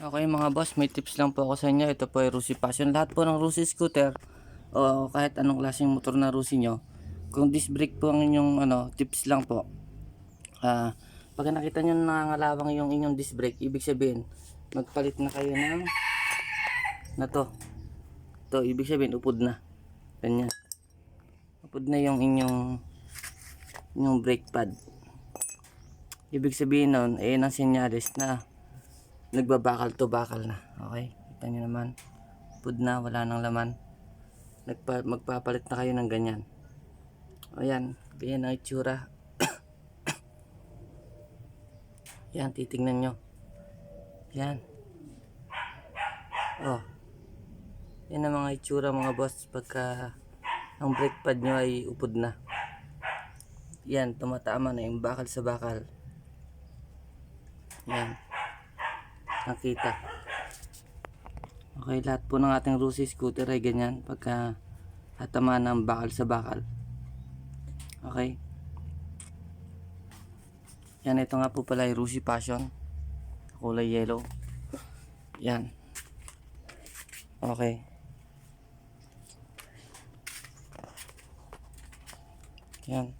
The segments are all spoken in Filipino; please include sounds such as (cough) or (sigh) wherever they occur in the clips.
Okay mga boss, may tips lang po ako sa inyo. Ito po ay Rusi Passion. Lahat po ng Rusi scooter o kahit anong klaseng motor na Rusi nyo, kung disc brake po ang inyong ano, tips lang po. Ah, pag nakita nyo nangangalawang yung inyong disc brake, ibig sabihin, magpalit na kayo ng na to. To, ibig sabihin, upod na. Ganyan. Upod na yung inyong inyong brake pad. Ibig sabihin nun, ayun ang sinyalis na nagbabakal to bakal na. Okay? Kita nyo naman. Pud na, wala nang laman. Nagpa, magpapalit na kayo ng ganyan. Ayan, ganyan ang itsura. (coughs) Yan, titingnan nyo. Yan. Oh. Yan ang mga itsura mga boss pagka ang brake pad nyo ay upod na. Yan, tumatama na yung bakal sa bakal. Yan nakita. Okay, lahat po ng ating Rusi scooter ay ganyan pagka tatama ng bakal sa bakal. Okay. Yan, ito nga po pala ay Rusi Passion. Kulay yellow. Yan. Okay. Yan.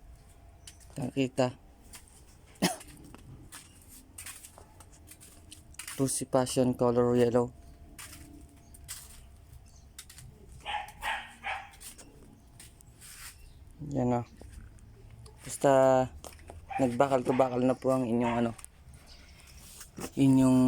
Nakita. Lucy Passion color yellow. Yan o. Basta nagbakal to bakal na po ang inyong ano inyong